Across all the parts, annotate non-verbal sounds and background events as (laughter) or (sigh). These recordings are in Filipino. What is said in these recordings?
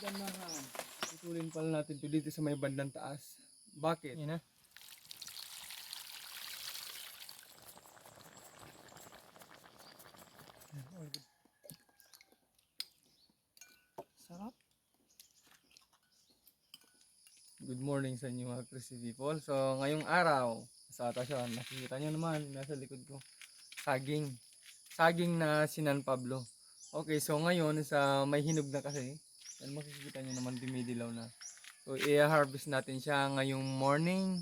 Ganahan. Putulin pala natin to dito sa may bandang taas. Bakit? Yan na. Sarap. Good morning sa inyo mga Christy people. So, ngayong araw, sa atasyon, nakikita nyo naman, nasa likod ko, saging. Saging na sinan Pablo. Okay, so ngayon, sa may hinog na kasi, yan makikita nyo naman dumidilaw na. So, i-harvest natin siya ngayong morning.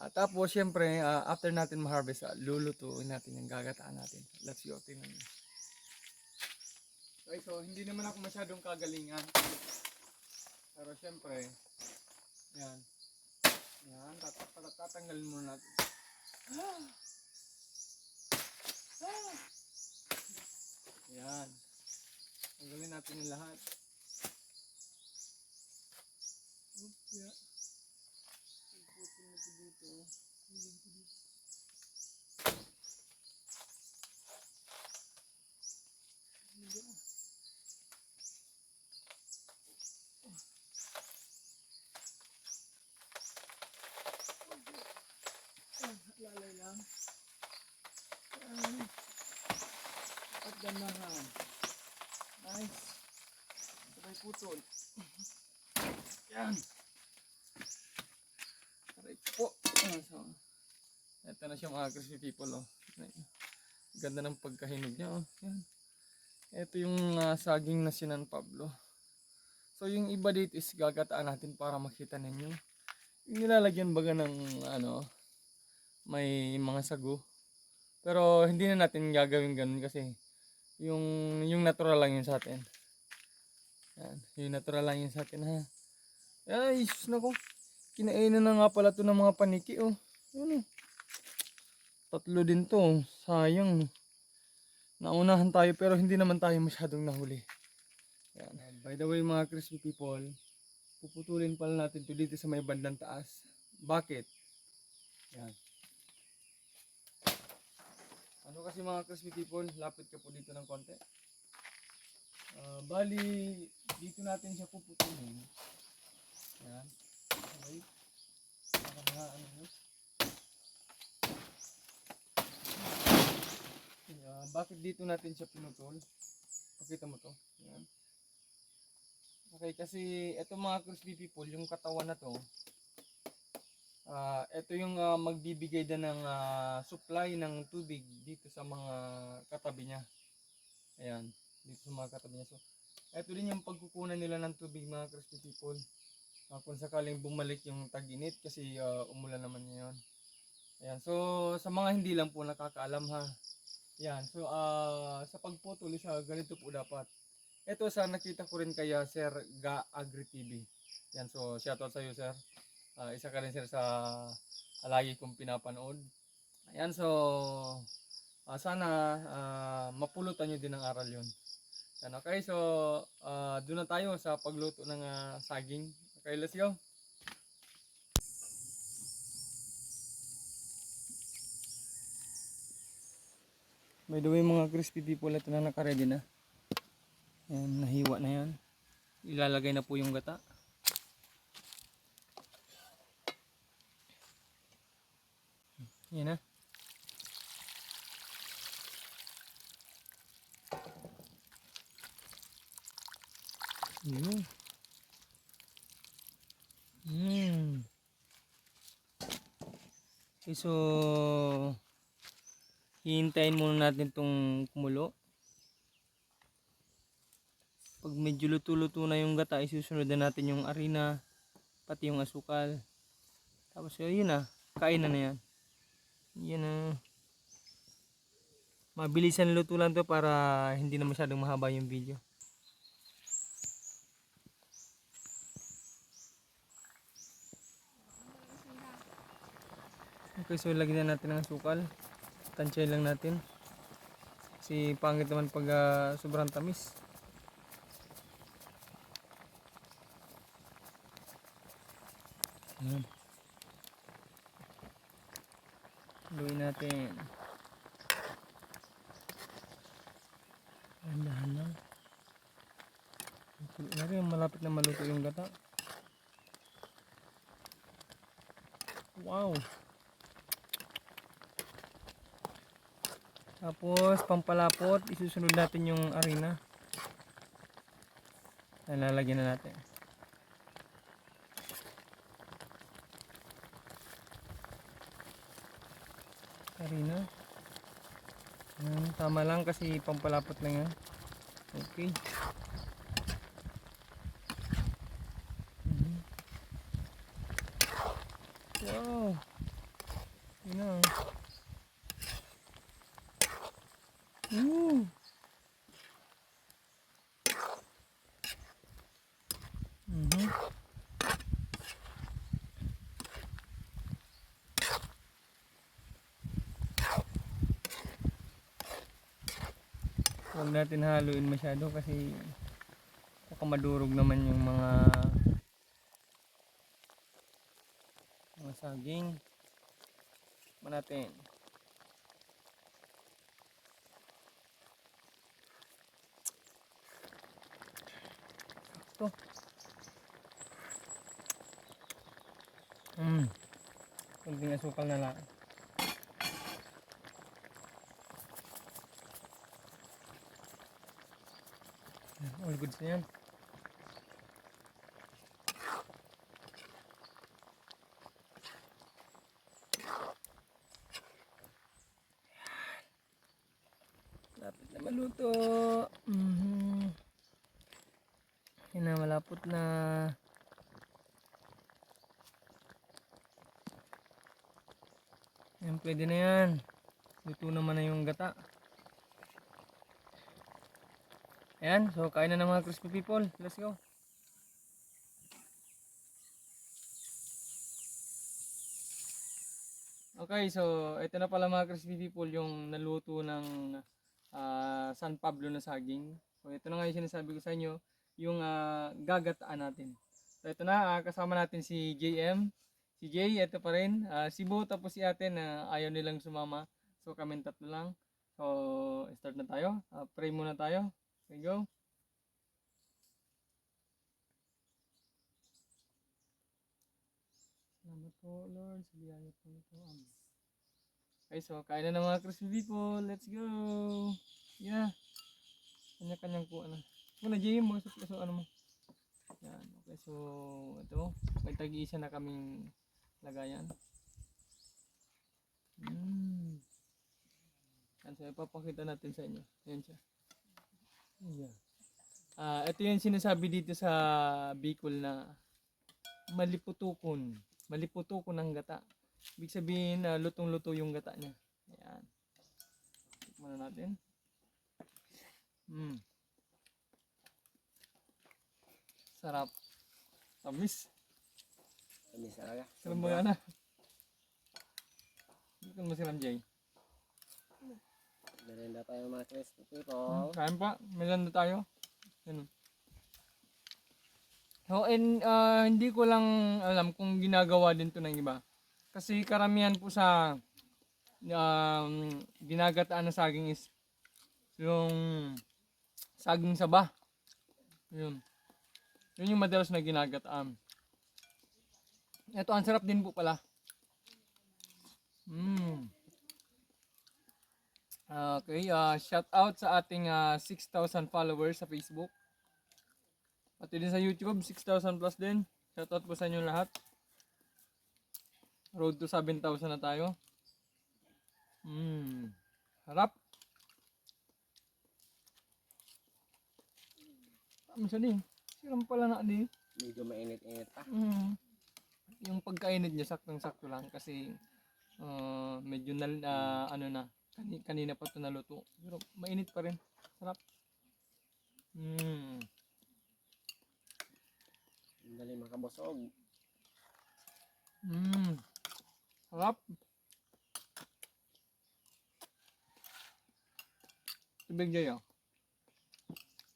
At tapos, syempre, ah, after natin ma-harvest, ah, lulutuin natin yung gagataan natin. Let's go, tingnan nyo. Okay, so hindi naman ako masyadong kagalingan. Pero syempre, yan. Yan, tat tat- tatanggalin muna natin. Yan. Tanggalin natin yung lahat. Yeah. Iputol na ito dito. Pulin ko dito. Hindi. Ah, lalay lang. Ayan. At ganahan. Nice. Sabay putol. Yan. So, ito na siya mga crispy people. Oh. Ganda ng pagkahinog niya. Oh. Yan. Ito yung ah, saging na sinan Pablo. So yung iba dito is gagataan natin para makita ninyo. Yung nilalagyan baga ng ano, may mga sago. Pero hindi na natin gagawin ganun kasi yung yung natural lang yun sa atin. Yan, yung natural lang yun sa atin ha. Ay, nako. Kinainan na nga pala to ng mga paniki oh. Ano? Tatlo din to. oh. Sayang. Naunahan tayo pero hindi naman tayo masyadong nahuli. Yan. By the way mga crispy people, puputulin pala natin to dito sa may bandang taas. Bakit? Yan. Ano kasi mga crispy people, lapit ka po dito ng konti. Ah, bali, dito natin siya puputulin. Yan. Okay. Bakit dito natin siya pinutol? Pakita mo to. Yan. Okay, kasi ito mga crispy people, yung katawan na to, ah ito yung ah, magbibigay din ng ah, supply ng tubig dito sa mga katabi niya. Ayan, dito sa mga katabi niya. So, ito din yung pagkukunan nila ng tubig mga crispy people. Ah, kung sakaling bumalik yung tag-init kasi ah, umulan naman ngayon. Ayan, so sa mga hindi lang po nakakaalam ha. Yan, so ah sa pagputol siya, ganito po dapat. Ito sa nakita ko rin kaya Sir Ga Agri TV. Yan, so shoutout sa iyo Sir. Ah, isa ka rin Sir sa lagi kong pinapanood. Ayan, so ah, sana ah, mapulutan nyo din ng aral yun. Yan, okay, so ah, doon na tayo sa pagluto ng ah, saging. Okay, let's go. By the way mga crispy people, ito na nakaready na. Yan, nahiwa na yan. Ilalagay na po yung gata. Yan na. Yun. Okay, so hihintayin muna natin itong kumulo. Pag medyo luto-luto na yung gata, isusunod na natin yung arena, pati yung asukal. Tapos yun na, kain na na yan. Yan na. Mabilisan luto lang to para hindi na masyadong mahaba yung video. Okay, so lagyan na natin ng asukal. Tansya lang natin. Kasi pangit naman pag ah, sobrang tamis. Ayan. Luin natin. Dahan lang. Nari, malapit na maluto yung gata. Wow. Tapos, pampalapot, isusunod natin yung arena. Lalagyan na natin. Arena. Ayan, tama lang kasi pampalapot lang yan. Okay. Wow. Yun na. Huwag natin haluin masyado kasi baka madurog naman yung mga mga saging. Ba natin. Sakto. Mm. Kunting asukal na lang. All goods na yan. Lapit na maluto. Mhm. Yan na, malapot na. Yan, pwede na yan. Luto naman na yung gata. Ayan, so kain na ng mga crispy people. Let's go. Okay, so ito na pala mga crispy people yung naluto ng ah, San Pablo na saging. So ito na nga yung sinasabi ko sa inyo, yung ah, gagataan natin. So ito na, ah, kasama natin si JM. Si Jay, ito pa rin. Ah, si Bo, tapos si ate na ayaw nilang sumama. So kami tatlo lang. So start na tayo. Ah, pray muna tayo. Okay, go. Salamat po, Lord, sa biyaya po ito. Okay, so kain na ng mga crispy people. Let's go. Yeah. Kanya-kanyang po, ano. Muna, Jay, mga sa so, ano mo. Yan. Okay, so ito. May tag-iisa na kaming lagayan. Mm. Yan, so ipapakita natin sa inyo. Yan siya. Yeah. Ah, ito yung sinasabi dito sa Bicol na maliputukon. Maliputukon ng gata. Ibig sabihin na lutong-luto yung gata niya. Ayan. Tikman na natin. Mm. Sarap. Tamis. Tamis talaga. Salam mo yan ah. Hindi ko masiram, Jay. Merenda tayo mga Hmm, people. Kain pa. Melan na tayo. Yan. So, and, ah, hindi ko lang alam kung ginagawa din to ng iba. Kasi karamihan po sa um, ginagataan na saging is yung saging saba. Yun. Yun yung madalas na ginagataan. Ito, ang sarap din po pala. Mmm. Okay, uh, shout out sa ating ah, 6,000 followers sa Facebook. Pati din sa YouTube, 6,000 plus din. Shout out po sa inyo lahat. Road to 7,000 na tayo. Mmm. Harap. Ano siya din? Siram pala na di. Medyo mainit-init pa. Mm. Yung pagkainit niya saktong-sakto lang kasi uh, medyo na ah, ano na kani- kanina pa ito naluto. Pero mainit pa rin. Sarap. Mm. Ang dali makabusog. Mm. Sarap. Tubig ah.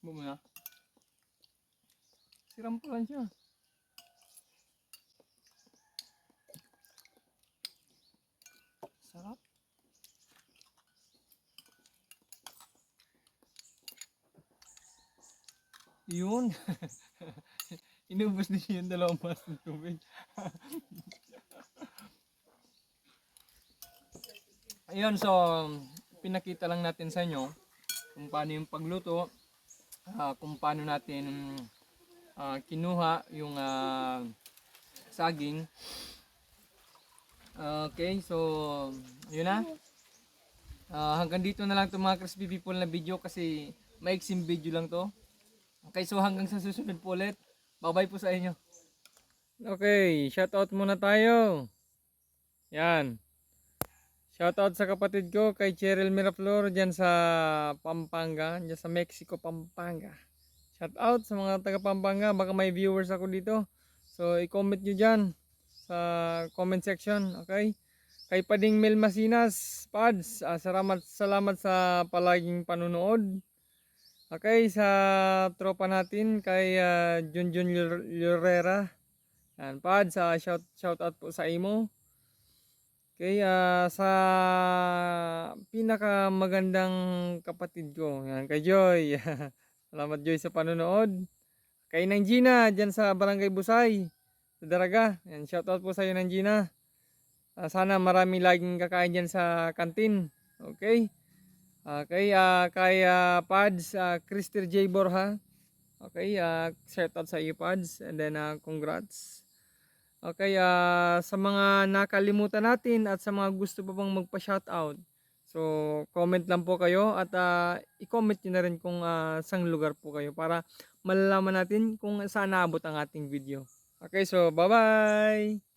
Bumo na. Siram pa lang siya. Sarap. Yun. (laughs) Inubos din yung dalawang mas ng tubig. (laughs) Ayun, so pinakita lang natin sa inyo kung paano yung pagluto, ah, kung paano natin ah, kinuha yung ah, saging. Okay, so yun na. Ah, hanggang dito na lang itong mga crispy people na video kasi maiksing video lang to. Okay, so hanggang sa susunod po ulit. Bye-bye po sa inyo. Okay, shoutout muna tayo. Yan. Shoutout sa kapatid ko kay Cheryl Miraflor dyan sa Pampanga, dyan sa Mexico, Pampanga. Shoutout sa mga taga Pampanga, baka may viewers ako dito. So, i-comment nyo dyan sa comment section, okay? Kay Pading Mel Masinas, Pads, ah, salamat, salamat sa palaging panunood. Okay, sa tropa natin kay uh, Junjun Lurera. Yan, Pads, ah, shout, shout out po sa imo. Okay, ah, sa pinakamagandang kapatid ko, yan, kay Joy. (laughs) Salamat Joy sa panonood. Kay Nang Gina, dyan sa Barangay Busay, sa Daraga. Yan, shout out po sa iyo Nang Gina. Ah, sana marami laging kakain dyan sa kantin. Okay? Okay, ah kay ah, Pads, uh, Christer J. Borja. Okay, ah shout out sa iyo Pads. And then ah, congrats. Okay, ah sa mga nakalimutan natin at sa mga gusto pa bang magpa-shoutout. So, comment lang po kayo at ah, i-comment nyo na rin kung ah, saan lugar po kayo para malalaman natin kung saan naabot ang ating video. Okay, so bye-bye!